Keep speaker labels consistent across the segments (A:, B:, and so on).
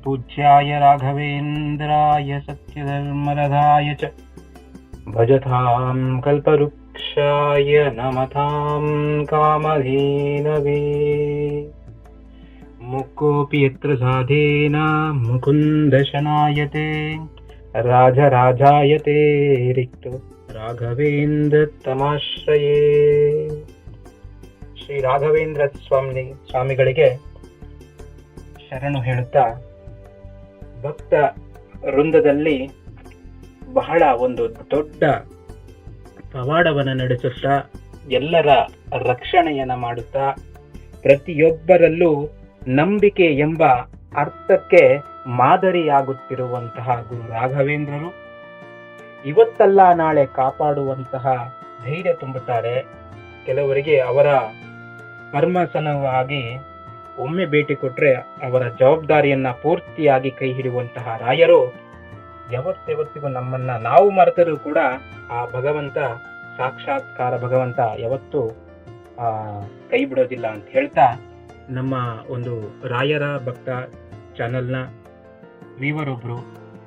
A: श्रीपूज्याय राघवेन्द्राय सत्यधर्मरथाय च भजतां कल्पवृक्षाय नमतां कामधेनवे मुकोऽपि यत्र साधेन मुकुन्दशनायते राजराजायते रिक्तो ರಾಘವೇಂದ್ರ ಶ್ರೀ ರಾಘವೇಂದ್ರ ಸ್ವಾಮಿ ಸ್ವಾಮಿಗಳಿಗೆ ಶರಣು ಹೇಳುತ್ತಾ ಭಕ್ತ ವೃಂದದಲ್ಲಿ ಬಹಳ ಒಂದು ದೊಡ್ಡ ಪವಾಡವನ್ನು ನಡೆಸುತ್ತಾ, ಎಲ್ಲರ ರಕ್ಷಣೆಯನ್ನ ಮಾಡುತ್ತಾ, ಪ್ರತಿಯೊಬ್ಬರಲ್ಲೂ ನಂಬಿಕೆ ಎಂಬ ಅರ್ಥಕ್ಕೆ ಮಾದರಿಯಾಗುತ್ತಿರುವಂತಹ ಗುರು ರಾಘವೇಂದ್ರರು. ಇವತ್ತಲ್ಲ ನಾಳೆ ಕಾಪಾಡುವಂತಹ ಧೈರ್ಯ ತುಂಬುತ್ತಾರೆ. ಕೆಲವರಿಗೆ ಅವರ ಕರ್ಮಸನವಾಗಿ ಒಮ್ಮೆ ಭೇಟಿ ಕೊಟ್ರೆ ಅವರ ಜವಾಬ್ದಾರಿಯನ್ನ ಪೂರ್ತಿಯಾಗಿ ಕೈ ಹಿಡಿಯುವಂತಹ ರಾಯರು ಯಾವತ್ತೆವತ್ತಿಗೂ ನಮ್ಮನ್ನ ನಾವು ಮರೆತರೂ ಕೂಡ ಆ ಭಗವಂತ, ಸಾಕ್ಷಾತ್ಕಾರ ಭಗವಂತ ಯಾವತ್ತೂ ಕೈ ಬಿಡೋದಿಲ್ಲ ಅಂತ ಹೇಳ್ತಾ ನಮ್ಮ ಒಂದು ರಾಯರ ಭಕ್ತ ಚಾನೆಲ್ನ ವೀವರೊಬ್ರು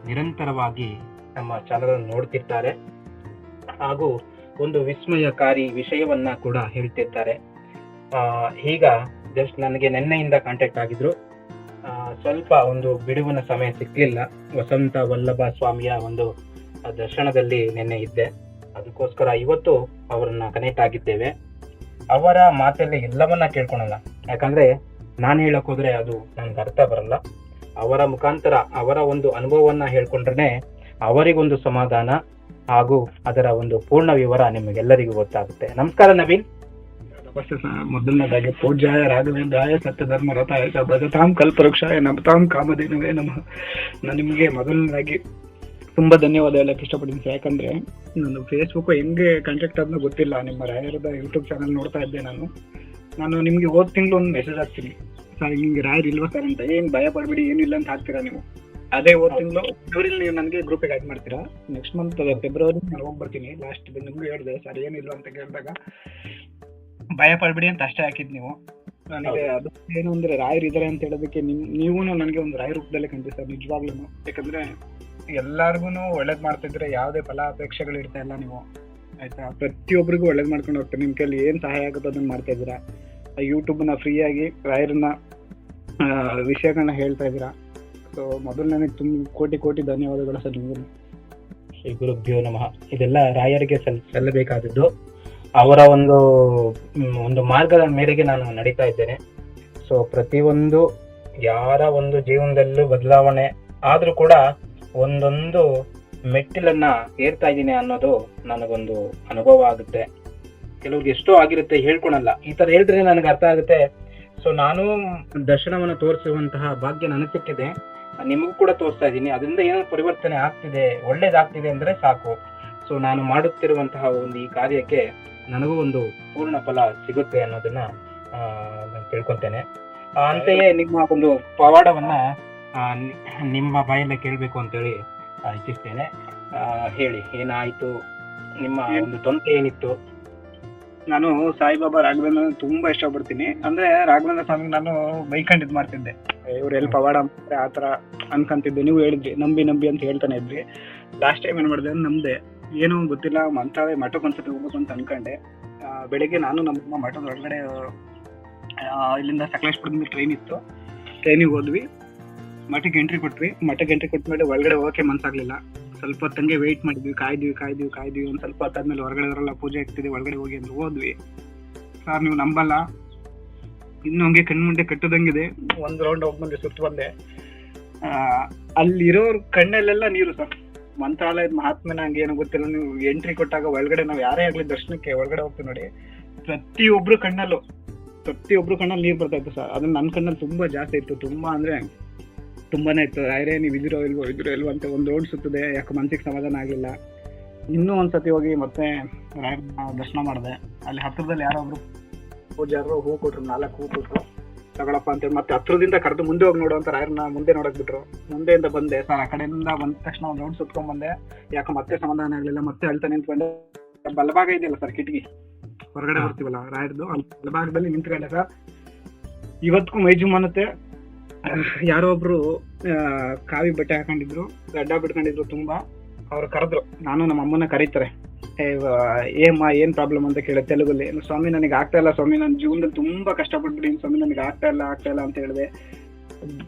A: ನಿರಂತರವಾಗಿ ನಮ್ಮ ಚಾನಲ್ ನೋಡ್ತಿರ್ತಾರೆ ಹಾಗೂ ಒಂದು ವಿಸ್ಮಯಕಾರಿ ವಿಷಯವನ್ನ ಕೂಡ ಹೇಳ್ತಿರ್ತಾರೆ. ಈಗ ಜಸ್ಟ್ ನನಗೆ ನಿನ್ನೆಯಿಂದ ಕಾಂಟ್ಯಾಕ್ಟ್ ಆಗಿದ್ರು. ಸ್ವಲ್ಪ ಒಂದು ಬಿಡುವಿನ ಸಮಯ ಸಿಕ್ಕಲಿಲ್ಲ ವಸಂತ ವಲ್ಲಭ ಸ್ವಾಮಿಯ ಒಂದು ದರ್ಶನದಲ್ಲಿ ನಿನ್ನೆ ಇದ್ದೆ. ಅದಕ್ಕೋಸ್ಕರ ಇವತ್ತು ಅವರನ್ನ ಕನೆಕ್ಟ್ ಆಗಿದ್ದೇವೆ. ಅವರ ಮಾತಲ್ಲಿ ಎಲ್ಲವನ್ನ ಕೇಳ್ಕೊಳಲ್ಲ. ಯಾಕಂದ್ರೆ ನಾನು ಹೇಳಕ್ ಹೋದ್ರೆ ಅದು ನನ್ಗೆ ಅರ್ಥ ಬರಲ್ಲ. ಅವರ ಮುಖಾಂತರ ಅವರ ಒಂದು ಅನುಭವವನ್ನ ಹೇಳ್ಕೊಂಡ್ರೆ ಅವರಿಗೊಂದು ಸಮಾಧಾನ ಹಾಗೂ ಅದರ ಒಂದು ಪೂರ್ಣ ವಿವರ ನಿಮಗೆಲ್ಲರಿಗೂ ಗೊತ್ತಾಗುತ್ತೆ. ನಮಸ್ಕಾರ ನವೀನ್.
B: ಸರ್ ಮೊದಲನೇದಾಗಿ ಪೂಜ್ಯಾಯ ರಾಘವೇಂದ್ರಾಯ ಸತ್ಯಧರ್ಮ ರಥಾಯ ಭಜತಾಂ ಕಲ್ಪವೃಕ್ಷಾಯ ನಮತಾಂ ಕಾಮಧೇನುವೇ ನಮಃ. ನಾನು ನಿಮಗೆ ಮೊದಲನೇದಾಗಿ ತುಂಬಾ ಧನ್ಯವಾದ ಹೇಳಕ್ಕೆ ಇಷ್ಟಪಡ್ತೀನಿ ಯಾಕಂದ್ರೆ ನಾನು ಫೇಸ್ಬುಕ್ ಹೆಂಗೆ ಕಾಂಟ್ಯಾಕ್ಟ್ ಆದ್ನೋ ಗೊತ್ತಿಲ್ಲ. ನಿಮ್ಮ ರಾಯರದ ಯೂಟ್ಯೂಬ್ ಚಾನಲ್ ನೋಡ್ತಾ ಇದ್ದೆ ನಾನು. ನಾನು ನಿಮಗೆ ಹೋದ ತಿಂಗಳು ಒಂದು ಮೆಸೇಜ್ ಹಾಕ್ತೀನಿ. ಸರ್ ಹಿಂಗೆ ರಾಯರ್ ಇಲ್ವಾ ಸರ್ ಅಂತ. ಏನ್ ಭಯ ಪಡ್ಬೇಡಿ ಏನಿಲ್ಲ ಅಂತ ಹಾಕ್ತೀರಾ ನೀವು? ಅದೇ ಹೋದ ತಿಂಗಳು ಫೆಬ್ರವರಿಲಿ ನೀವು ನನಗೆ ಗ್ರೂಪಿಗೆ ಆಡ್ ಮಾಡ್ತೀರಾ? ನೆಕ್ಸ್ಟ್ ಮಂತ್ ಫೆಬ್ರವರಿ ನಾನು ಹೋಗಿ ಬರ್ತೀನಿ. ಲಾಸ್ಟ್ ನಿಮ್ಗೆ ಹೇಳಿದೆ ಸರ್ ಏನಿಲ್ಲ ಅಂತ ಕೇಳಿದಾಗ ಭಯ ಪಡ್ಬಿಡಿ ಅಂತ ಅಷ್ಟೇ ಹಾಕಿದ್ ನೀವು. ನನಗೆ ಅದು ಏನು ಅಂದ್ರೆ ರಾಯರ್ ಇದಾರೆ ಅಂತ ಹೇಳೋದಕ್ಕೆ ನಿಮ್ ನೀವು ನನಗೆ ಒಂದು ರಾಯ ರೂಪದಲ್ಲೇ ಕಂಡ್ರಿ ಸರ್ ನಿಜವಾಗ್ಲೂ. ಯಾಕಂದ್ರೆ ಎಲ್ಲಾರ್ಗು ಒಳ್ಳೇದ್ ಮಾಡ್ತಿದ್ರೆ ಯಾವುದೇ ಫಲ ಅಪೇಕ್ಷೆಗಳು ಇರ್ತಾ ಇಲ್ಲ ನೀವು. ಆಯ್ತಾ? ಪ್ರತಿಯೊಬ್ಬರಿಗೂ ಒಳ್ಳೇದ್ ಮಾಡ್ಕೊಂಡು ಹೋಗ್ತಾರೆ. ನಿಮ್ ಕೈಲಿ ಏನ್ ಸಹಾಯ ಆಗುತ್ತೋ ಅದನ್ನ ಮಾಡ್ತಾ ಇದ್ದೀರಾ? ಯೂಟ್ಯೂಬ್ನ ಫ್ರೀ ಆಗಿ ರಾಯರ್ನ ವಿಷಯಗಳನ್ನ ಹೇಳ್ತಾ ಇದ್ದೀರಾ? ಸೊ ಮೊದಲು ನನಗೆ ತುಂಬ ಕೋಟಿ ಕೋಟಿ ಧನ್ಯವಾದಗಳು ಸರ್ ನಿಮಗೆ.
A: ಶ್ರೀ ಗುರುಭ್ಯೋ ನಮಃ. ಇದೆಲ್ಲ ರಾಯರಿಗೆ ಸಲ್ ಸಲ್ಲಬೇಕಾದದ್ದು. ಅವರ ಒಂದು ಒಂದು ಮಾರ್ಗದ ಮೇರೆಗೆ ನಾನು ನಡೀತಾ ಇದ್ದೇನೆ. ಸೊ ಪ್ರತಿಯೊಂದು, ಯಾರ ಒಂದು ಜೀವನದಲ್ಲೂ ಬದಲಾವಣೆ ಆದರೂ ಕೂಡ ಒಂದೊಂದು ಮೆಟ್ಟಿಲನ್ನ ಏರ್ತಾ ಇದ್ದೀನಿ ಅನ್ನೋದು ನನಗೊಂದು ಅನುಭವ ಆಗುತ್ತೆ. ಕೆಲವ್ರಿಗೆ ಎಷ್ಟೋ ಆಗಿರುತ್ತೆ ಹೇಳ್ಕೊಳಲ್ಲ. ಈ ತರ ಹೇಳಿದ್ರೆ ನನಗೆ ಅರ್ಥ ಆಗುತ್ತೆ. ಸೊ ನಾನು ದರ್ಶನವನ್ನು ತೋರಿಸುವಂತಹ ಭಾಗ್ಯ ನನಗೆ ಸಿಕ್ಕಿದೆ. ನಿಮಗೂ ಕೂಡ ತೋರಿಸ್ತಾ ಇದ್ದೀನಿ. ಅದರಿಂದ ಏನೋ ಪರಿವರ್ತನೆ ಆಗ್ತಿದೆ, ಒಳ್ಳೇದಾಗ್ತಿದೆ ಅಂದ್ರೆ ಸಾಕು. ಸೊ ನಾನು ಮಾಡುತ್ತಿರುವಂತಹ ಒಂದು ಈ ಕಾರ್ಯಕ್ಕೆ ನನಗೂ ಒಂದು ಪೂರ್ಣ ಫಲ ಸಿಗುತ್ತೆ ಅನ್ನೋದನ್ನ ನಾನು ತಿಳ್ಕೊತೇನೆ. ಅಂತೆಯೇ ನಿಮ್ಮ ಒಂದು ಪವಾಡವನ್ನ ನಿಮ್ಮ ಬಾಯಲ್ಲೇ ಕೇಳಬೇಕು ಅಂತೇಳಿ ಇಚ್ಛಿಸ್ತೇನೆ. ಹೇಳಿ, ಏನಾಯ್ತು? ನಿಮ್ಮ ಒಂದು ತೊಂದರೆ ಏನಿತ್ತು?
B: ನಾನು ಸಾಯಿಬಾಬಾ ರಾಘವೇಂದ್ರ ತುಂಬಾ ಇಷ್ಟಪಡ್ತೀನಿ. ಅಂದ್ರೆ ರಾಘವೇಂದ್ರ ಸ್ವಾಮಿ ನಾನು ಬೈಕಂಡ್ ಇದು ಮಾಡ್ತಿದ್ದೆ. ಇವ್ರು ಎಲ್ಲಿ ಪವಾಡ ಮಾಡ್ತಾರೆ, ಆ ತರ ಅನ್ಕಂತಿದ್ದೆ. ನೀವು ಹೇಳಿದ್ರಿ, ನಂಬಿ ನಂಬಿ ಅಂತ ಹೇಳ್ತಾನೆ ಇದ್ರಿ. ಲಾಸ್ಟ್ ಟೈಮ್ ಏನ್ ಮಾಡಿದೆ ನಮ್ದೆ ಏನೋ ಗೊತ್ತಿಲ್ಲ, ಮಂತ್ರಾಲಯ ಮಠಕ್ಕೆ ಒಂದ್ಸತಿ ಹೋಗ್ಬೇಕು ಅಂತ ಅನ್ಕೊಂಡೆ. ಬೆಳಿಗ್ಗೆ ನಾನು ನಮ್ಮ ಮಠದ ಒಳಗಡೆ ಇಲ್ಲಿಂದ ಸಕಲೇಶ್ಪುರದಿಂದ ಟ್ರೈನ್ ಇತ್ತು. ಟ್ರೈನಿಗೆ ಹೋದ್ವಿ. ಮಠಕ್ಕೆ ಎಂಟ್ರಿ ಕೊಟ್ವಿ. ಮಠಕ್ಕೆ ಎಂಟ್ರಿ ಕೊಟ್ಮೇಲೆ ಒಳಗಡೆ ಹೋಗಕ್ಕೆ ಮನ್ಸಾಗ್ಲಿಲ್ಲ. ಸ್ವಲ್ಪ ಹೊತ್ತಂಗೆ ವೆಯ್ಟ್ ಮಾಡಿದ್ವಿ. ಕಾಯ್ದ್ವಿ ಕಾಯ್ದ್ವಿ ಕಾಯ್ದ್ವಿ. ಒಂದು ಸ್ವಲ್ಪ ಹೊತ್ತಾದ್ಮೇಲೆ ಹೊರಗಡೆ ಅವರೆಲ್ಲ ಪೂಜೆ ಆಗ್ತಿದೆ, ಒಳಗಡೆ ಹೋಗಿ ಅಂತ ಹೋದ್ವಿ. ಸರ್, ನೀವು ನಂಬಲ್ಲ. ಇನ್ನು ಹಂಗೆ ಕಣ್ಮುಂಡೆ ಕಟ್ಟದಂಗಿದೆ. ಒಂದು ರೌಂಡ್ ಹೋಗಿ ಬಂದೆ, ಸುತ್ತ ಬಂದೆ. ಅಲ್ಲಿರೋರ್ ಕಣ್ಣಲ್ಲೆಲ್ಲ ನೀರು ಸರ್. ಮಂತ್ರಾಲಯದ ಮಹಾತ್ಮನ ನಂಗೆ ಏನೋ ಗೊತ್ತಿಲ್ಲ. ನೀವು ಎಂಟ್ರಿ ಕೊಟ್ಟಾಗ ಒಳಗಡೆ ನಾವು ಯಾರೇ ಆಗ್ಲಿ ದರ್ಶನಕ್ಕೆ ಒಳಗಡೆ ಹೋಗ್ತೀವಿ ನೋಡಿ. ಪ್ರತಿಯೊಬ್ರು ಕಣ್ಣಲ್ಲೂ, ಪ್ರತಿಯೊಬ್ರು ಕಣ್ಣಲ್ಲಿ ನೀರು ಬರ್ತಾ ಇತ್ತು ಸರ್. ಅದನ್ನ ನನ್ನ ಕಣ್ಣಲ್ಲಿ ತುಂಬಾ ಜಾಸ್ತಿ ಇತ್ತು. ತುಂಬಾ ಅಂದ್ರೆ ತುಂಬಾನೇ ಇತ್ತು. ಯಾರೇ ನೀವು ಇದಿರೋ ಇಲ್ವೋ ಇದಿರೋ ಇಲ್ವೋ ಅಂತ ಒಂದು ರೋಡ್ ಸುತ್ತದೆ. ಯಾಕೆ ಮನ್ಸಿಗೆ ಸಮಾಧಾನ ಆಗಲಿಲ್ಲ. ಇನ್ನೂ ಒಂದ್ಸತಿ ಹೋಗಿ ಮತ್ತೆ ರಾಯ ದರ್ಶನ ಮಾಡಿದೆ. ಅಲ್ಲಿ ಹತ್ತಿರದಲ್ಲಿ ಯಾರೋ ಒಬ್ರು ಪೂಜಾರರು ಹೂ ಕೊಟ್ರು, ನಾಲ್ಕು ಹೂ ಕೊಟ್ರು. ತಗೊಳಪ್ಪ ಅಂತೇಳಿ ಮತ್ತೆ ಹತ್ರದಿಂದ ಕರೆದು ಮುಂದೆ ಹೋಗಿ ನೋಡು ಅಂತ ರಾಯರ್ನ ಮುಂದೆ ನೋಡಕ್ ಬಿಟ್ರು. ಮುಂದೆಯಿಂದ ಬಂದೆ. ಸರ್ ಆ ಕಡೆಯಿಂದ ಬಂದ ತಕ್ಷಣ ಒಂದು ರೌಂಡ್ ಸುತ್ಕೊಂಡ್ ಬಂದೆ. ಯಾಕೆ ಮತ್ತೆ ಸಮಾಧಾನ ಆಗಲಿಲ್ಲ ಮತ್ತೆ ಅಳ್ತಾ ನಿಂತ್ಕೊಂಡೆ. ಬಲಭಾಗ ಇದೆಯಲ್ಲ ಸರ್ ಕಿಟಕಿ. ಹೊರಗಡೆ. ಬರ್ತೀವಲ್ಲ ರಾಯರ್ದು ಅಲ್ಲಿ ಬಲಭಾಗದಲ್ಲಿ ನಿಂತ್ಕೊಂಡೆ ಸರ್. ಇವತ್ತಿಗೂ ಮೈಜು ಅನ್ನತ್ತೆ. ಯಾರೋ ಒಬ್ರು ಕಾವಿ ಬಟ್ಟೆ ಹಾಕೊಂಡಿದ್ರು ಗಡ್ಡ ಬಿಟ್ಕೊಂಡಿದ್ರು ತುಂಬಾ. ಅವ್ರು ಕರೆದ್ರು. ನಾನು ನಮ್ಮ ಅಮ್ಮನ ಕರೀತಾರೆ. ಏ, ವ- ಏಮ್ಮ ಏನ್ ಪ್ರಾಬ್ಲಮ್ ಅಂತ ಕೇಳಿದೆ ತೆಲುಗಲ್ಲಿ. ಸ್ವಾಮಿ ನನಗೆ ಆಗ್ತಾ ಇಲ್ಲ ಸ್ವಾಮಿ. ನನ್ನ ಜೀವನದಲ್ಲಿ ತುಂಬಾ ಕಷ್ಟಪಟ್ಬಿಟ್ಟಿನಿ ಸ್ವಾಮಿ. ನನಗೆ ಆಗ್ತಾ ಇಲ್ಲ ಆಗ್ತಾ ಇಲ್ಲ ಅಂತ ಹೇಳಿದೆ.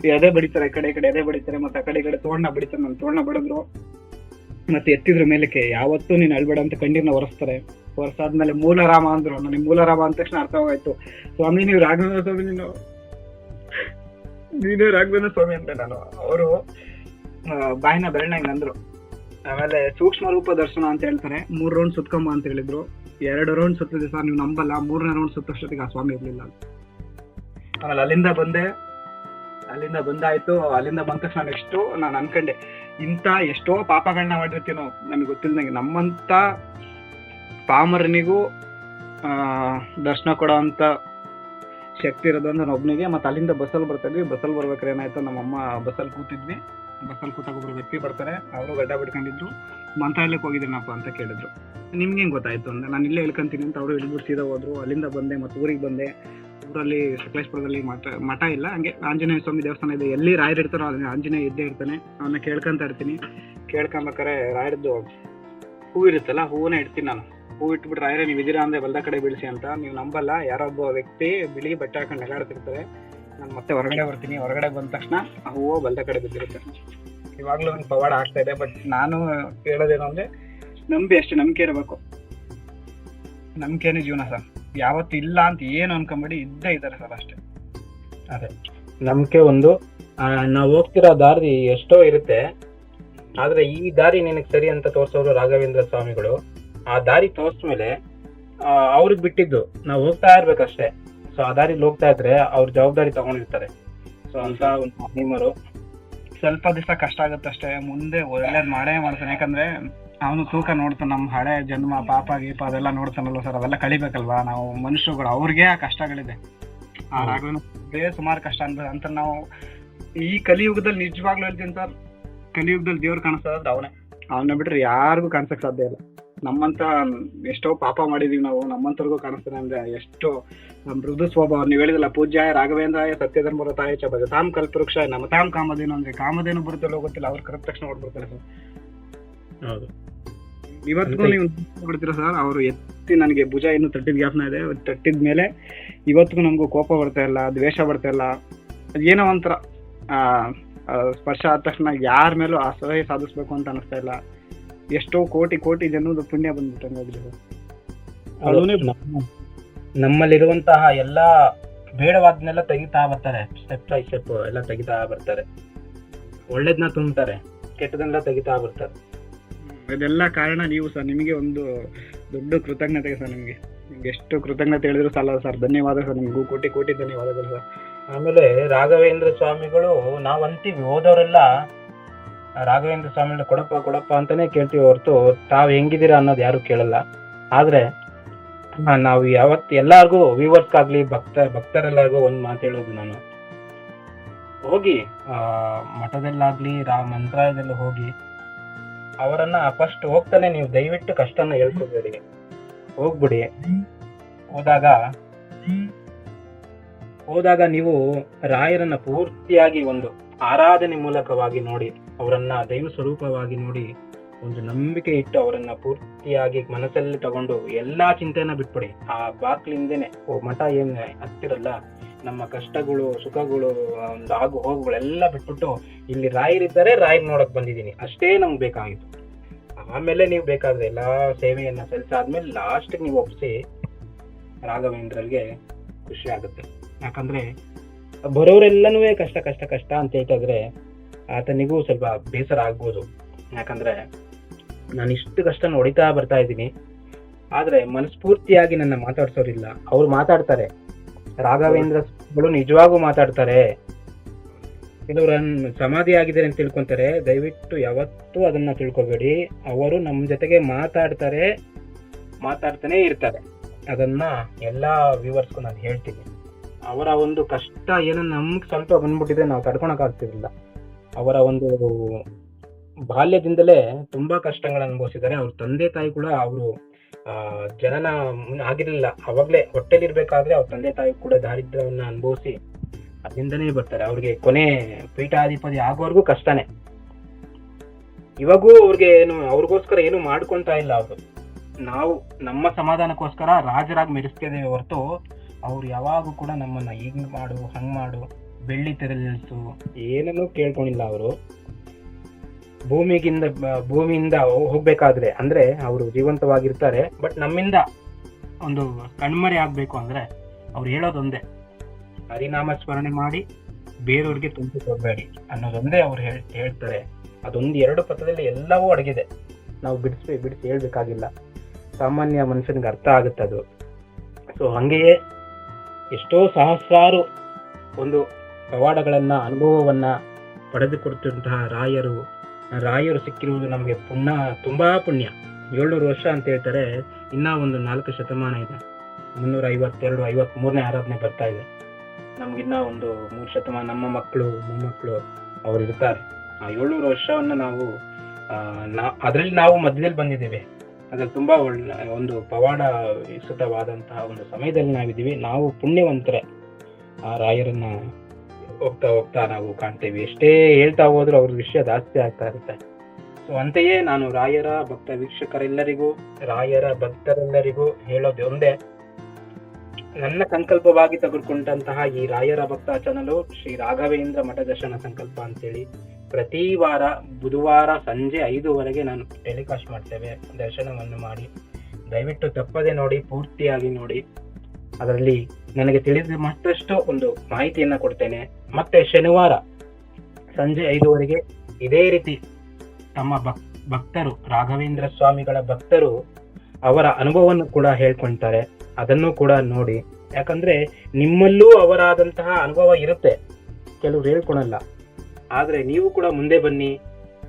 B: ಎದೆ ಬಡಿತಾರೆ ಕಡೆ ಕಡೆ ಎದೆ ಬಡಿತಾರೆ ಮತ್ತೆ ಆ ಕಡೆ ಕಡೆ ತೋರಣ ಬಡಿತಾರೆ. ನನ್ನ ತೋರಣ ಬಡಿದ್ರು ಮತ್ತೆ ಎತ್ತಿದ್ರ ಮೇಲಕ್ಕೆ. ಯಾವತ್ತೂ ನೀನು ಅಳ್ಬೇಡ ಅಂತ ಕಣ್ಣೀರ್ನ ಒರೆಸ್ತಾರೆ. ಒರೆಸಾದ್ಮೇಲೆ ಮೂಲರಾಮ ಅಂದ್ರು. ನನಗೆ ಮೂಲರಾಮ ಅಂದ ತಕ್ಷಣ ಅರ್ಥವಾಯ್ತು ಸ್ವಾಮಿ ನೀವು ರಾಘವೇಂದ್ರ ಸ್ವಾಮಿ ನೀನು ನೀನೇ ರಾಘವೇಂದ್ರ ಸ್ವಾಮಿ ಅಂತ ನಾನು. ಅವರು ಬಾಯಿನ ಬೆರಳಿನಾಗ ಅಂದ್ರು ಆಮೇಲೆ ಸೂಕ್ಷ್ಮ ರೂಪ ದರ್ಶನ ಅಂತ ಹೇಳ್ತಾರೆ. ಮೂರ್ ರೌಂಡ್ ಸುತ್ಕೊಂಬ ಅಂತ ಹೇಳಿದ್ರು. ಎರಡು ರೌಂಡ್ ಸುತ್ತಿದೆ ಸರ್ ನೀವು ನಂಬಲ್ಲ. ಮೂರನೇ ರೌಂಡ್ ಸುತ್ತಷ್ಟೊತ್ತಿಗೆ ಆ ಸ್ವಾಮಿ ಇರ್ಲಿಲ್ಲ ಆಮೇಲೆ ಅಲ್ಲಿಂದ ಬಂದೆ. ಅಲ್ಲಿಂದ ಬಂದಾಯ್ತು. ಅಲ್ಲಿಂದ ಬಂದ ತಕ್ಷಣ ನೆಕ್ಸ್ಟು ನಾನು ಅನ್ಕೊಂಡೆ, ಇಂಥ ಎಷ್ಟೋ ಪಾಪಗಳನ್ನ ಮಾಡಿರ್ತೀನೋ ನಮ್ಗೆ ಗೊತ್ತಿಲ್ದಂಗೆ ನಮ್ಮಂತ ಪಾಮರನಿಗೂ ದರ್ಶನ ಕೊಡೋ ಅಂತ ಶಕ್ತಿ ಇರೋದು ನನ್ನ ಒಬ್ಬನಿಗೆ ಮತ್ತೆ ಅಲ್ಲಿಂದ ಬಸ್ಸಲ್ಲಿ ಬರ್ತಾ ಇದ್ವಿ. ಬಸ್ಸಲ್ಲಿ ಬರ್ಬೇಕಾದ್ರೆ ಏನಾಯ್ತು? ನಮ್ಮಮ್ಮ ಬಸ್ಸಲ್ಲಿ ಕೂತಿದ್ವಿ. ಬಸ್ಸಲ್ಲಿ ಕೂತಾಗ ಒಬ್ರು ವ್ಯಕ್ತಿ ಬರ್ತಾರೆ, ಅವರು ಗಡ್ಡ ಬಿಟ್ಕೊಂಡಿದ್ರು, ಮಂತ್ರಾಲಯಕ್ಕೆ ಹೋಗಿದ್ದೀನಪ್ಪ ಅಂತ ಕೇಳಿದ್ರು. ನಿಮ್ಗೆ ಹೆಂಗೆ ಗೊತ್ತಾಯ್ತು ಅಂದ್ರೆ ನಾನು ಇಲ್ಲೇ ಹೇಳ್ಕೊಂತೀನಿ ಅಂತ ಅವರು ಇಳಿದ್ಬಿಟ್ಟು ಸೀದಾ ಹೋದ್ರು, ಅಲ್ಲಿಂದ ಬಂದೆ ಮತ್ತು ಊರಿಗೆ ಬಂದೆ. ಊರಲ್ಲಿ ಸಕಲೇಶ್ಪುರದಲ್ಲಿ ಮಠ ಮಠ ಇಲ್ಲ, ಹಂಗೆ ಆಂಜನೇಯ ಸ್ವಾಮಿ ದೇವಸ್ಥಾನ ಇದೆ. ಎಲ್ಲಿ ರಾಯರ್ ಇರ್ತಾರೋ ಅಲ್ಲಿ ಆಂಜನೇಯ ಇದ್ದೇ ಇರ್ತಾನೆ. ಅವನ್ನ ಕೇಳ್ಕೊಂತ ಇರ್ತೀನಿ. ಕೇಳ್ಕೊಂಬೇಕಾರೆ ರಾಯರದ್ದು ಹೂ ಇರುತ್ತಲ್ಲ, ಹೂವನ್ನ ಇಡ್ತೀನಿ ನಾನು. ಹೂ ಇಟ್ಬಿಟ್ಟು ರಾಯರೇ ನೀವು ಇದೀರಾ ಅಂದ್ರೆ ಬಲ್ದ ಕಡೆ ಬೀಳಿಸಿ ಅಂತ. ನೀವು ನಂಬಲ್ಲ ಯಾರೊಬ್ಬ ವ್ಯಕ್ತಿ ಬಿಳಿ ಬಟ್ಟೆ ಹಾಕೊಂಡು ನೆಗಾಡ್ತಿರ್ತಾರೆ. ನಾನು ಮತ್ತೆ ಹೊರಗಡೆ ಬರ್ತೀನಿ. ಹೊರಗಡೆ ಬಂದ ತಕ್ಷಣ ಆ ಹೂವು ಬಲ್ದ ಕಡೆ ಬಿದ್ದಿರುತ್ತೆ. ಇವಾಗ್ಲೂ ಒಂದು ಪವಾಡ ಆಗ್ತಾ ಇದೆ ಬಟ್ ನಾನು ಹೇಳೋದೇನು ಅಂದ್ರೆ ನಂಬಿ ಅಷ್ಟೇ, ನಂಬಿಕೆ ಇರಬೇಕು. ನಂಬಿಕೆನೇ ಜೀವನ ಸರ್. ಯಾವತ್ತು ಇಲ್ಲ ಅಂತ ಏನು ಅನ್ಕೊಂಬಿಡಿ, ಇದ್ದೇ ಇದ್ದಾರೆ ಸರ್ ಅಷ್ಟೇ.
A: ಅದೇ. ನಂಬಿಕೆ ಒಂದು. ನಾವು ಹೋಗ್ತಿರೋ ದಾರಿ ಎಷ್ಟೋ ಇರುತ್ತೆ. ಆದ್ರೆ ಈ ದಾರಿ ನಿನಗೆ ಸರಿ ಅಂತ ತೋರ್ಸೋರು ರಾಘವೇಂದ್ರ ಸ್ವಾಮಿಗಳು. ಆ ದಾರಿ ತೋರ್ಸ್ಮೇಲೆ ಅವ್ರಿಗೆ ಬಿಟ್ಟಿದ್ದು. ನಾವು ಹೋಗ್ತಾ ಇರ್ಬೇಕಷ್ಟೇ. ಸೊ ಆ ದಾರಿಲಿ ಹೋಗ್ತಾ ಇದ್ರೆ ಅವ್ರ ಜವಾಬ್ದಾರಿ ತಗೊಂಡಿರ್ತಾರೆ. ಸೊ ಅಂತ ಒಂದು ಮಹಿಮರು.
B: ಸ್ವಲ್ಪ ದಿವಸ ಕಷ್ಟ ಆಗುತ್ತೆ ಅಷ್ಟೇ. ಮುಂದೆ ಒಳ್ಳೇದ್ ಮಾಡೇ ಮಾಡ್ತಾನೆ. ಯಾಕಂದ್ರೆ ಅವನು ತೂಕ ನೋಡ್ತಾನೆ ನಮ್ಮ ಹಳೆ ಜನ್ಮ, ಪಾಪ, ಗೀಪ ಅದೆಲ್ಲ ನೋಡ್ತಾನಲ್ವ ಸರ್. ಅವೆಲ್ಲ ಕಳಿಬೇಕಲ್ವಾ? ನಾವು ಮನುಷ್ಯರುಗಳು, ಅವ್ರಿಗೆ ಆ ಕಷ್ಟಗಳಿದೆ. ಆ. ರಾಘವೇಂದ್ರ ಸುಮಾರು ಕಷ್ಟ ಅಂತ ಅಂತ ನಾವು ಈ ಕಲಿಯುಗದಲ್ಲಿ ನಿಜವಾಗ್ಲೂ ಹೇಳ್ತೀನಿ ಸರ್. ಕಲಿಯುಗದಲ್ಲಿ ದೇವ್ರು ಕಾಣಿಸ್ತಾ ಅವನೇ. ಅವನ್ನ ಬಿಟ್ರೆ ಯಾರಿಗೂ ಕಾಣಿಸಕ್ ಸಾಧ್ಯ ಇಲ್ಲ. ನಮ್ಮಂತ ಎಷ್ಟೋ ಪಾಪ ಮಾಡಿದೀವಿ ನಾವು ನಮ್ಮಂತರ್ಗೂ ಕಾಣಿಸ್ತಾನೆ ಅಂದ್ರೆ ಎಷ್ಟೋ ಮೃದು ಸ್ವಭಾವ. ನೀವು ಹೇಳಿದಲ್ಲ ಪೂಜ್ಯಾಯ ರಾಘವೇಂದ್ರಾಯ ಸತ್ಯಧರ್ಮರ ತಾಯ ಚ ತಾಮ್ ಕಲ್ಪವೃಕ್ಷ ನಮ್ಮ ತಾಮ್ ಕಾಮಧೇನು ಅಂದ್ರೆ ಕಾಮಧೇನು ಬರುತ್ತಲ್ಲ ಗೊತ್ತಿಲ್ಲ ಅವ್ರು ಕರೆದ ತಕ್ಷಣ ಹೊಡ್ಬಿಡ್ತಾರೆ ಸರ್.
A: ಹೌದು.
B: ಇವತ್ತಿಗೂ ನೀವು ಬಿಡ್ತೀರಾ ಸರ್ ಅವರು ಎತ್ತಿ ನನಗೆ ಭುಜ ಇನ್ನು ತಟ್ಟಿದ ಜ್ಞಾಪನ ಇದೆ. ತಟ್ಟಿದ ಮೇಲೆ ಇವತ್ತಿಗೂ ನಮಗೂ ಕೋಪ ಬರ್ತಾ ಇಲ್ಲ ದ್ವೇಷ ಬರ್ತಾ ಇಲ್ಲ. ಏನೋ ಒಂಥರ ಸ್ಪರ್ಶ ಆದ ತಕ್ಷಣ ಯಾರ ಮೇಲೂ ಅಸಹ್ಯ ಸಾಧಿಸ್ಬೇಕು ಅಂತ ಅನಿಸ್ತಾ ಇಲ್ಲ. ಎಷ್ಟೋ ಕೋಟಿ ಕೋಟಿ ಜನದ ಪುಣ್ಯ ಬಂದ್ಬಿಟ್ಟು ಸರ್
A: ನಮ್ಮಲ್ಲಿರುವಂತಹ ಎಲ್ಲಾ ಬೇಡವಾದ್ನೆಲ್ಲ ತೆಗಿತಾ ಬರ್ತಾರೆ. ಸ್ಟೆಪ್ ಬೈ ಸ್ಟೆಪ್ ಎಲ್ಲ ತೆಗಿತಾ ಬರ್ತಾರೆ. ಒಳ್ಳೇದನ್ನ ತುಂಬ್ತಾರೆ ಕೆಟ್ಟದನ್ನೆಲ್ಲ ತೆಗಿತಾ ಬರ್ತಾರೆ.
B: ಇದೆಲ್ಲ ಕಾರಣ ನೀವು ಸರ್ ನಿಮಗೆ ಒಂದು ದೊಡ್ಡ ಕೃತಜ್ಞತೆ ಸರ್ ನಿಮಗೆ. ನಿಮ್ಗೆ ಎಷ್ಟು ಕೃತಜ್ಞತೆ ಹೇಳಿದ್ರು ಸಾಲ ಸರ್. ಧನ್ಯವಾದ ಸರ್ ನಿಮಗೂ. ಕೋಟಿ ಕೋಟಿ ಧನ್ಯವಾದಗಳು ಸರ್.
A: ಆಮೇಲೆ ರಾಘವೇಂದ್ರ ಸ್ವಾಮಿಗಳು ನಾವು ಅಂತೀವಿ ಹೋದವರೆಲ್ಲ ರಾಘವೇಂದ್ರ ಸ್ವಾಮಿಗಳು ಕೊಡಪ್ಪ ಕೊಡಪ್ಪ ಅಂತಾನೆ ಕೇಳ್ತೀವಿ ಹೊರತು ತಾವು ಹೆಂಗಿದ್ದೀರಾ ಅನ್ನೋದು ಯಾರು ಕೇಳಲ್ಲ. ಆದ್ರೆ ನಾವು ಯಾವತ್ತು ಎಲ್ಲಾರ್ಗೂ ವ್ಯೂವರ್ಸ್ ಆಗ್ಲಿ, ಭಕ್ತ, ಭಕ್ತರೆಲ್ಲರಿಗೂ ಒಂದು ಮಾತು ಹೇಳೋದು ನಾನು. ಹೋಗಿ ಮಠದಲ್ಲಾಗ್ಲಿ, ರಾ, ಮಂತ್ರಾಲಯದಲ್ಲಿ ಹೋಗಿ, ಅವರನ್ನ ಫಸ್ಟ್ ಹೋಗ್ತಾನೆ ನೀವು. ದಯವಿಟ್ಟು ಕಷ್ಟನ ಹೇಳ್ಕೊಬೇಡಿ. ಹೋಗ್ಬಿಡಿ. ಹೋದಾಗ ಹೋದಾಗ ನೀವು ರಾಯರನ್ನ ಪೂರ್ತಿಯಾಗಿ ಒಂದು ಆರಾಧನೆ ಮೂಲಕವಾಗಿ ನೋಡಿ. ಅವರನ್ನ ದೈವ ಸ್ವರೂಪವಾಗಿ ನೋಡಿ ಒಂದು ನಂಬಿಕೆ ಇಟ್ಟು ಅವರನ್ನ ಪೂರ್ತಿಯಾಗಿ ಮನಸ್ಸಲ್ಲಿ ತಗೊಂಡು ಎಲ್ಲಾ ಚಿಂತೆನ ಬಿಟ್ಬಿಡಿ. ಆ ಬಾಕ್ಲಿಂದೇನೆ, ಓ ಮಠ ಏನ್ ಹತ್ತಿರಲ್ಲ, ನಮ್ಮ ಕಷ್ಟಗಳು, ಸುಖಗಳು ಒಂದು ಆಗು ಹೋಗುಗಳೆಲ್ಲ ಬಿಟ್ಬಿಟ್ಟು ಇಲ್ಲಿ ರಾಯರಿದ್ದಾರೆ, ರಾಯರ್ ನೋಡಕ್ ಬಂದಿದ್ದೀನಿ. ಅಷ್ಟೇ ನಮ್ಗೆ ಬೇಕಾಗಿತ್ತು. ಆಮೇಲೆ ನೀವು ಬೇಕಾದ್ರೆ ಎಲ್ಲಾ ಸೇವೆಯನ್ನ ಸಲ್ಲಿಸಾದ್ಮೇಲೆ ಲಾಸ್ಟ್ ನೀವು ಒಪ್ಪಿಸಿ ರಾಘವೇಂದ್ರರಿಗೆ ಖುಷಿ ಆಗುತ್ತೆ. ಯಾಕಂದ್ರೆ ಬರೋರೆಲ್ಲನೂ ಕಷ್ಟ ಕಷ್ಟ ಕಷ್ಟ ಅಂತ ಹೇಳ್ತಾ ಆತನಿಗೂ ಸ್ವಲ್ಪ ಬೇಸರ ಆಗ್ಬೋದು. ಯಾಕಂದ್ರೆ ನಾನು ಇಷ್ಟು ಕಷ್ಟ ಹೊಡಿತಾ ಬರ್ತಾ ಇದ್ದೀನಿ. ಆದ್ರೆ ಮನಸ್ಫೂರ್ತಿಯಾಗಿ ನನ್ನ ಮಾತಾಡ್ಸೋರಿಲ್ಲ. ಅವ್ರು ಮಾತಾಡ್ತಾರೆ. ರಾಘವೇಂದ್ರಗಳು ನಿಜವಾಗೂ ಮಾತಾಡ್ತಾರೆ. ಕೆಲವರು ಸಮಾಧಿ ಆಗಿದ್ದಾರೆ ಅಂತ ತಿಳ್ಕೊಂತಾರೆ. ದಯವಿಟ್ಟು ಯಾವತ್ತೂ ಅದನ್ನ ತಿಳ್ಕೊಬೇಡಿ. ಅವರು ನಮ್ಮ ಜೊತೆಗೆ ಮಾತಾಡ್ತಾರೆ. ಮಾತಾಡ್ತಾನೆ ಇರ್ತಾರೆ. ಅದನ್ನ ಎಲ್ಲಾ ವ್ಯೂವರ್ಸ್ಗೂ ನಾನು ಹೇಳ್ತೀನಿ. ಅವರ ಒಂದು ಕಷ್ಟ ಏನೋ ನಮ್ಗೆ ಸ್ವಲ್ಪ ಬಂದ್ಬಿಟ್ಟಿದೆ. ನಾವು ತಡ್ಕೊಳಕ್ ಆಗ್ತಿರ್ಲಿಲ್ಲ. ಅವರ ಒಂದು ಬಾಲ್ಯದಿಂದಲೇ ತುಂಬಾ ಕಷ್ಟಗಳನ್ನು ಅನುಭವಿಸಿದ್ದಾರೆ. ಅವ್ರ ತಂದೆ ತಾಯಿ ಕೂಡ ಅವರು ಜನನ ಆಗಿರಲಿಲ್ಲ. ಅವಾಗಲೇ ಹೊಟ್ಟೆಲಿರ್ಬೇಕಾದ್ರೆ ಅವ್ರ ತಂದೆ ತಾಯಿ ಕೂಡ ದಾರಿದ್ರ್ಯವನ್ನ ಅನುಭವಿಸಿ ಅಲ್ಲಿಂದನೇ ಬರ್ತಾರೆ. ಅವ್ರಿಗೆ ಕೊನೆ ಪೀಠಾಧಿಪತಿ ಆಗೋವರೆಗೂ ಕಷ್ಟನೇ. ಇವಾಗೂ ಅವ್ರಿಗೆ ಏನು, ಅವ್ರಿಗೋಸ್ಕರ ಏನು ಮಾಡ್ಕೊಂತ ಇಲ್ಲ ಅವರು. ನಾವು ನಮ್ಮ ಸಮಾಧಾನಕ್ಕೋಸ್ಕರ ರಾಜರಾಗಿ ಮೆರೆಸ್ತಿದ್ದೇವೆ ಹೊರತು ಅವ್ರು ಯಾವಾಗೂ ಕೂಡ ನಮ್ಮನ್ನ ಹಿಂಗ್ ಮಾಡು, ಹಂಗ್ ಮಾಡು ಬೆಳ್ಳಿ ತೆರಳಿತು ಏನನ್ನೂ ಕೇಳ್ಕೊಂಡಿಲ್ಲ ಅವರು. ಭೂಮಿಗಿಂದ ಭೂಮಿಯಿಂದ ಹೋಗ್ಬೇಕಾದ್ರೆ ಅಂದ್ರೆ ಅವರು ಜೀವಂತವಾಗಿರ್ತಾರೆ. ಬಟ್ ನಮ್ಮಿಂದ ಒಂದು ಕಣ್ಮರೆ ಆಗ್ಬೇಕು ಅಂದ್ರೆ ಅವ್ರು ಹೇಳೋದೊಂದೇ. ಹರಿನಾಮ ಸ್ಮರಣೆ ಮಾಡಿ ಬೇರೆಯವ್ರಿಗೆ ತುಂಬಿ ಕೊಡಬೇಡಿ ಅನ್ನೋದೊಂದೇ ಅವ್ರು ಹೇಳ್ ಹೇಳ್ತಾರೆ. ಅದೊಂದು ಎರಡು ಪಥದಲ್ಲಿ ಎಲ್ಲವೂ ಅಡಗಿದೆ. ನಾವು ಬಿಡಿಸ್ಬೇಕು ಬಿಡಿಸಿ ಹೇಳ್ಬೇಕಾಗಿಲ್ಲ. ಸಾಮಾನ್ಯ ಮನುಷ್ಯನಿಗೆ ಅರ್ಥ ಆಗುತ್ತೆ ಅದು ಸೊ ಹಂಗೆಯೇ ಎಷ್ಟೋ ಸಹಸ್ರಾರು ಒಂದು ಪವಾಡಗಳನ್ನ ಅನುಭವವನ್ನ ಪಡೆದುಕೊಡ್ತಿರುವಂತಹ ರಾಯರು ರಾಯರು ಸಿಕ್ಕಿರುವುದು ನಮಗೆ ಪುಣ್ಯ, ತುಂಬಾ ಪುಣ್ಯ. ಏಳ್ನೂರು ವರ್ಷ ಅಂತ ಹೇಳ್ತಾರೆ, ಇನ್ನ ಒಂದು ನಾಲ್ಕು ಶತಮಾನ ಇದೆ. ಮುನ್ನೂರ ಐವತ್ತೆರಡು ಐವತ್ ಮೂರನೇ ಆರಾಧನೆ ಬರ್ತಾ ಇದೆ. ನಮ್ಗಿನ್ನ ಒಂದು ಮೂರು ಶತಮಾನ, ನಮ್ಮ ಮಕ್ಕಳು, ಮೊಮ್ಮಕ್ಕಳು ಅವ್ರು ಇರ್ತಾರೆ. ಆ ಏಳ್ನೂರು ವರ್ಷವನ್ನ ನಾವು ಅದ್ರಲ್ಲಿ ನಾವು ಮಧ್ಯದಲ್ಲಿ ಬಂದಿದ್ದೇವೆ. ಅದ್ರಲ್ಲಿ ತುಂಬಾ ಒಳ್ಳೆ, ಒಂದು ಪವಾಡ ವಿಸ್ತೃತವಾದಂತಹ ಒಂದು ಸಮಯದಲ್ಲಿ ನಾವಿದ್ದೀವಿ. ನಾವು ಪುಣ್ಯವಂತರೆ. ಆ ರಾಯರನ್ನ ಹೋಗ್ತಾ ಹೋಗ್ತಾ ನಾವು ಕಾಣ್ತೇವೆ. ಎಷ್ಟೇ ಹೇಳ್ತಾ ಹೋದ್ರೂ ಅವ್ರ ವಿಷಯ ಜಾಸ್ತಿ ಆಗ್ತಾ ಇರುತ್ತೆ. ಸೊ ಅಂತೆಯೇ ನಾನು ರಾಯರ ಭಕ್ತ ವೀಕ್ಷಕರೆಲ್ಲರಿಗೂ, ರಾಯರ ಭಕ್ತರೆಲ್ಲರಿಗೂ ಹೇಳೋದು ಒಂದೇ. ನನ್ನ ಸಂಕಲ್ಪವಾಗಿ ತೆಗೆದುಕೊಂಡಂತಹ ಈ ರಾಯರ ಭಕ್ತ ಚಾನಲು ಶ್ರೀ ರಾಘವೇಂದ್ರ ಮಠ ದರ್ಶನ ಸಂಕಲ್ಪ ಅಂತೇಳಿ ಪ್ರತಿ ವಾರ ಬುಧವಾರ ಸಂಜೆ ಐದುವರೆಗೆ ನಾನು ಟೆಲಿಕಾಸ್ಟ್ ಮಾಡ್ತೇವೆ. ದರ್ಶನವನ್ನು ಮಾಡಿ. ದಯವಿಟ್ಟು ತಪ್ಪದೆ ನೋಡಿ, ಪೂರ್ತಿಯಾಗಿ ನೋಡಿ. ಅದರಲ್ಲಿ ನನಗೆ ತಿಳಿದ ಮತ್ತಷ್ಟು ಒಂದು ಮಾಹಿತಿಯನ್ನ ಕೊಡ್ತೇನೆ. ಮತ್ತೆ ಶನಿವಾರ ಸಂಜೆ ಐದುವರೆಗೆ ಇದೇ ರೀತಿ ತಮ್ಮ ಭಕ್ ಭಕ್ತರು ರಾಘವೇಂದ್ರ ಸ್ವಾಮಿಗಳ ಭಕ್ತರು ಅವರ ಅನುಭವವನ್ನು ಕೂಡ ಹೇಳ್ಕೊಳ್ತಾರೆ. ಅದನ್ನು ಕೂಡ ನೋಡಿ. ಯಾಕಂದ್ರೆ ನಿಮ್ಮಲ್ಲೂ ಅವರಾದಂತಹ ಅನುಭವ ಇರುತ್ತೆ. ಕೆಲವ್ರು ಹೇಳ್ಕೊಳಲ್ಲ. ಆದ್ರೆ ನೀವು ಕೂಡ ಮುಂದೆ ಬನ್ನಿ.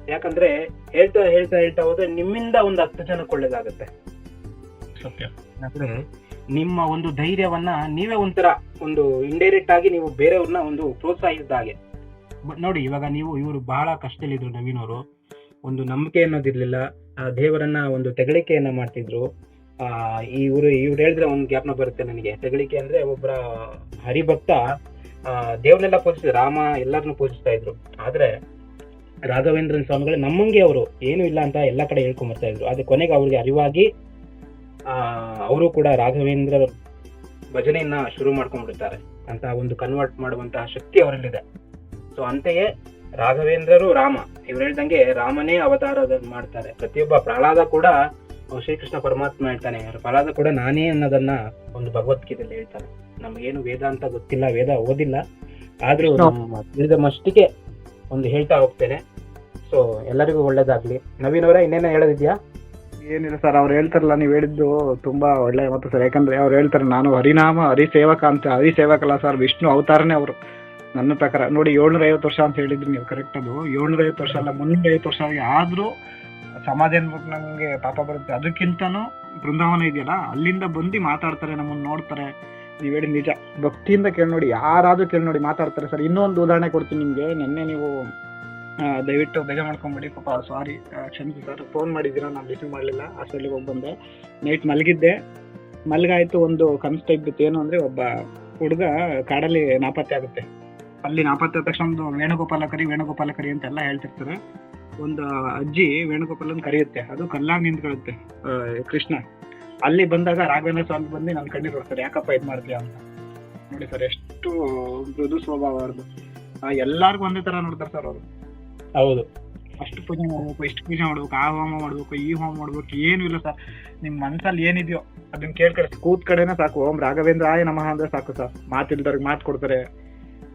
A: ಯಾಕಂದ್ರೆ ಹೇಳ್ತಾ ಹೇಳ್ತಾ ಹೇಳ್ತಾ ಹೋದ್ರೆ ನಿಮ್ಮಿಂದ ಒಂದು ಹತ್ತು ಜನಕ್ಕೆ ಒಳ್ಳೇದಾಗುತ್ತೆ
B: ಸತ್ಯ.
A: ಯಾಕಂದ್ರೆ ನಿಮ್ಮ ಒಂದು ಧೈರ್ಯವನ್ನ ನೀವೇ ಒಂಥರ ಒಂದು ಇಂಡೈರೆಕ್ಟ್ ಆಗಿ ನೀವು ಬೇರೆಯವ್ರನ್ನ ಒಂದು ಪ್ರೋತ್ಸಾಹಿಸಿದ ಹಾಗೆ. ಬಟ್ ನೋಡಿ, ಇವಾಗ ನೀವು ಇವರು ಬಹಳ ಕಷ್ಟದಲ್ಲಿದ್ರು ನವೀನ್ ಅವರು ಒಂದು ನಂಬಿಕೆ ಅನ್ನೋದಿರ್ಲಿಲ್ಲ. ಆ ದೇವರನ್ನ ಒಂದು ತೆಗಳಿಕೆಯನ್ನ ಮಾಡ್ತಿದ್ರು. ಆ ಇವರು, ಇವ್ರು ಹೇಳಿದ್ರೆ ಒಂದು ಜ್ಞಾಪನ ಬರುತ್ತೆ ನನಗೆ. ತೆಗಳಿಕೆ ಅಂದ್ರೆ ಒಬ್ಬರ ಹರಿಭಕ್ತ, ಆ, ದೇವ್ರನ್ನೆಲ್ಲ ಪೂಜಿಸಿದ್ರು. ರಾಮ ಎಲ್ಲರನ್ನು ಪೂಜಿಸ್ತಾ ಇದ್ರು. ಆದ್ರೆ ರಾಘವೇಂದ್ರನ್ ಸ್ವಾಮಿಗಳು ನಮ್ಮಂಗೆ ಅವರು. ಏನು ಇಲ್ಲ ಅಂತ ಎಲ್ಲ ಕಡೆ ಹೇಳ್ಕೊಂಡ್ ಬರ್ತಾ ಇದ್ರು. ಆದ್ರೆ ಕೊನೆಗೆ ಅವ್ರಿಗೆ ಅರಿವಾಗಿ ಅವರು ಕೂಡ ರಾಘವೇಂದ್ರ ಭಜನೆಯನ್ನ ಶುರು ಮಾಡ್ಕೊಂಡ್ಬಿಡ್ತಾರೆ. ಅಂತ ಒಂದು ಕನ್ವರ್ಟ್ ಮಾಡುವಂತಹ ಶಕ್ತಿ ಅವರಲ್ಲಿದೆ. ಸೊ ಅಂತೆಯೇ ರಾಘವೇಂದ್ರರು ರಾಮ ಇವ್ರು ಹೇಳ್ದಂಗೆ ರಾಮನೇ ಅವತಾರ ಮಾಡ್ತಾರೆ. ಪ್ರತಿಯೊಬ್ಬ ಪ್ರಹ್ಲಾದ ಕೂಡ ಶ್ರೀಕೃಷ್ಣ ಪರಮಾತ್ಮ ಹೇಳ್ತಾನೆ. ಪ್ರಹ್ಲಾದ ಕೂಡ ನಾನೇ ಅನ್ನೋದನ್ನ ಒಂದು ಭಗವದ್ಗೀತೆಯಲ್ಲಿ ಹೇಳ್ತಾನೆ ನಮಗೇನು ವೇದ ಅಂತ ಗೊತ್ತಿಲ್ಲ ವೇದ ಓದಿಲ್ಲ. ಆದ್ರೂ ತಿಳಿದ ಮಷ್ಟಿಗೆ ಒಂದು ಹೇಳ್ತಾ ಹೋಗ್ತೇನೆ. ಸೊ ಎಲ್ಲರಿಗೂ ಒಳ್ಳೇದಾಗ್ಲಿ. ನವೀನ್ ಅವರ ಇನ್ನೇನೋ ಹೇಳೋದಿದ್ಯಾ?
B: ಏನಿಲ್ಲ ಸರ್ ಅವ್ರು ಹೇಳ್ತಾರಲ್ಲ, ನೀವು ಹೇಳಿದ್ದು ತುಂಬಾ ಒಳ್ಳೆ ಮಾತು ಸರ್ ಯಾಕಂದ್ರೆ ಅವ್ರು ಹೇಳ್ತಾರೆ, ನಾನು ಹರಿನಾಮ, ಹರಿಸೇವಕ ಅಂತ, ಹರಿಸೇವಕಲ್ಲ ಸರ್ ವಿಷ್ಣು ಅವತಾರನೇ ಅವರು. ನನ್ನ ಪ್ರಕಾರ. ನೋಡಿ ಏಳ್ನೂರ ಐವತ್ತು ವರ್ಷ ಅಂತ ಹೇಳಿದ್ರಿ ನೀವು ಕರೆಕ್ಟ್ ಅದು. ಏಳ್ನೂರ ಐವತ್ತು ವರ್ಷ ಅಲ್ಲ ಮುನ್ನೂರ ಐವತ್ತು ವರ್ಷ ಆಗಿ ಆದ್ರೂ ಸಮಾಧಿ ಅನ್ಬಿಟ್ಟು ನಮಗೆ ಪಾಪ ಬರುತ್ತೆ. ಅದಕ್ಕಿಂತನೂ ಬೃಂದಾವನ ಇದೆಯಲ್ಲ, ಅಲ್ಲಿಂದ ಬಂದು ಮಾತಾಡ್ತಾರೆ, ನಮ್ಮನ್ನ ನೋಡ್ತಾರೆ. ನೀವು ಹೇಳಿ ನಿಜ. ಭಕ್ತಿಯಿಂದ ಕೇಳಿ ನೋಡಿ, ಯಾರಾದ್ರೂ ಕೇಳಿ ನೋಡಿ ಮಾತಾಡ್ತಾರೆ ಸರ್ ಇನ್ನೊಂದು ಉದಾಹರಣೆ ಕೊಡ್ತೀನಿ ನಿಮಗೆ. ನಿನ್ನೆ ನೀವು ದಯವಿಟ್ಟು ಬೇಗ ಮಾಡ್ಕೊಂಬಿಡಿ. ಪಾಪ ಸಾರಿ ಕ್ಷಮಿಸಿ ಸರ್ ಫೋನ್ ಮಾಡಿದ್ದೀರಾ? ನಾನು ರಿಸೀವ್ ಮಾಡಲಿಲ್ಲ. ಹಾಸ್ಪಿಟ್ಲಿಗೆ ಹೋಗಿ ಬಂದೆ. ನೈಟ್ ಮಲಗಿದ್ದೆ. ಮಲಗಾಯಿತು ಒಂದು ಕನಸು ಟೈಪ್ ಬಿತ್ತು ಏನು ಅಂದರೆ ಒಬ್ಬ ಹುಡುಗ ಕಾಡಲ್ಲಿ ನಾಪತ್ತೆ ಆಗುತ್ತೆ. ಅಲ್ಲಿ ನಾಪತ್ತೆ ಆದ ತಕ್ಷಣ ಒಂದು ವೇಣುಗೋಪಾಲ ಕರಿ ವೇಣುಗೋಪಾಲ ಕರಿ ಅಂತೆಲ್ಲ ಹೇಳ್ತಿರ್ತಾರೆ. ಒಂದು ಅಜ್ಜಿ ವೇಣುಗೋಪಾಲನ್ ಕರೆಯುತ್ತೆ. ಅದು ಕಲ್ಲಾಗಿ ನಿಂತ್ಕೊಳ್ಳುತ್ತೆ ಕೃಷ್ಣ. ಅಲ್ಲಿ ಬಂದಾಗ ರಾಘವೇಂದ್ರ ಸ್ವಾಮಿ ಬಂದು ನನ್ನ ಕಣ್ಣಿಗೆ ಬರ್ತಾರೆ ಯಾಕಪ್ಪ ಇದು ಮಾಡ್ತೀಯ ಅಂತ. ನೋಡಿ ಸರ್ ಎಷ್ಟು ಮೃದು ಸ್ವಭಾವ ಅವ್ರದ್ದು. ಎಲ್ಲಾರ್ಗು ಒಂದೇ ತರ ನೋಡ್ತಾರೆ ಸರ್ ಅವರು.
A: ಹೌದು.
B: ಅಷ್ಟು ಪೂಜೆ ಮಾಡ್ಬೇಕು ಎಷ್ಟು ಪೂಜೆ ಮಾಡ್ಬೇಕು ಆ ಹೋಮ ಮಾಡ್ಬೇಕು ಈ ಹೋಮ ಮಾಡ್ಬೇಕು ಏನು ಇಲ್ಲ ಸರ್. ನಿಮ್ ಮನ್ಸಲ್ಲಿ ಏನಿದೆಯೋ ಅದನ್ನ ಕೇಳ್ಕೊಳ್ಳಿ. ಕೂತ್ ಕಡೆನೆ ಸಾಕು. ಓಂ ರಾಘವೇಂದ್ರ ಆಯ ನಮಃ ಅಂದ್ರೆ ಸಾಕು ಸರ್. ಮಾತಿಲ್ದವ್ರಿಗೆ ಮಾತು ಕೊಡ್ತಾರೆ.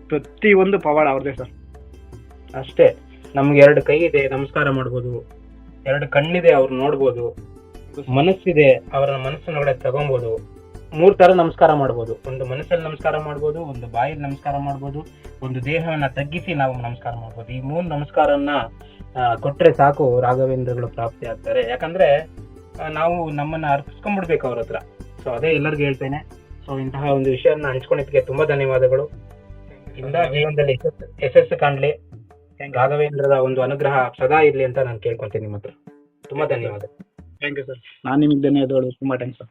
B: ಪ್ರತಿ ಒಂದು ಪವಾಡ ಅವ್ರದೇ ಸರ್.
A: ಅಷ್ಟೇ. ನಮ್ಗೆ ಎರಡು ಕೈ ಇದೆ ನಮಸ್ಕಾರ ಮಾಡ್ಬೋದು. ಎರಡು ಕಣ್ಣಿದೆ ಅವ್ರು ನೋಡ್ಬೋದು. ಮನಸ್ಸಿದೆ ಅವರ ಮನಸ್ಸಿನೊಳಗಡೆ ತಗೊಬೋದು. ಮೂರ್ ತರ ನಮಸ್ಕಾರ ಮಾಡ್ಬೋದು. ಒಂದು ಮನಸ್ಸಲ್ಲಿ ನಮಸ್ಕಾರ ಮಾಡ್ಬೋದು ಒಂದು ಬಾಯಲ್ಲಿ ನಮಸ್ಕಾರ ಮಾಡ್ಬೋದು ಒಂದು ದೇಹವನ್ನ ತಗ್ಗಿಸಿ ನಾವು ನಮಸ್ಕಾರ ಮಾಡ್ಬೋದು. ಈ ಮೂರು ನಮಸ್ಕಾರನ್ನ ಕೊಟ್ಟರೆ ಕೊಟ್ರೆ ಸಾಕು ರಾಘವೇಂದ್ರಗಳು ಪ್ರಾಪ್ತಿ ಆಗ್ತಾರೆ. ಯಾಕಂದ್ರೆ ನಾವು ನಮ್ಮನ್ನ ಅರ್ಪಿಸ್ಕೊಂಡ್ಬಿಡ್ಬೇಕು ಅವ್ರ ಹತ್ರ. ಸೊ ಅದೇ ಎಲ್ಲರಿಗೂ ಹೇಳ್ತೇನೆ. ಸೊ ಇಂತಹ ಒಂದು ವಿಷಯನ ಹಂಚ್ಕೊಂಡಿದ್ದಕ್ಕೆ ತುಂಬಾ ಧನ್ಯವಾದಗಳು. ಇಂದ ಜೀವನದಲ್ಲಿ ಯಶಸ್ಸು ಯಶಸ್ಸು ಕಾಣ್ಲಿ. ರಾಘವೇಂದ್ರದ ಒಂದು ಅನುಗ್ರಹ ಸದಾ ಇರ್ಲಿ ಅಂತ ನಾನು ಕೇಳ್ಕೊಂತೀನಿ ನಿಮ್ಮ ಹತ್ರ. ತುಂಬಾ ಧನ್ಯವಾದ
B: ಥ್ಯಾಂಕ್ ಯು ಸರ್ ನಾನು ನಿಮಗೆ ಧನ್ಯವಾದಗಳು. ತುಂಬಾ ಥ್ಯಾಂಕ್ಸ್ ಸರ್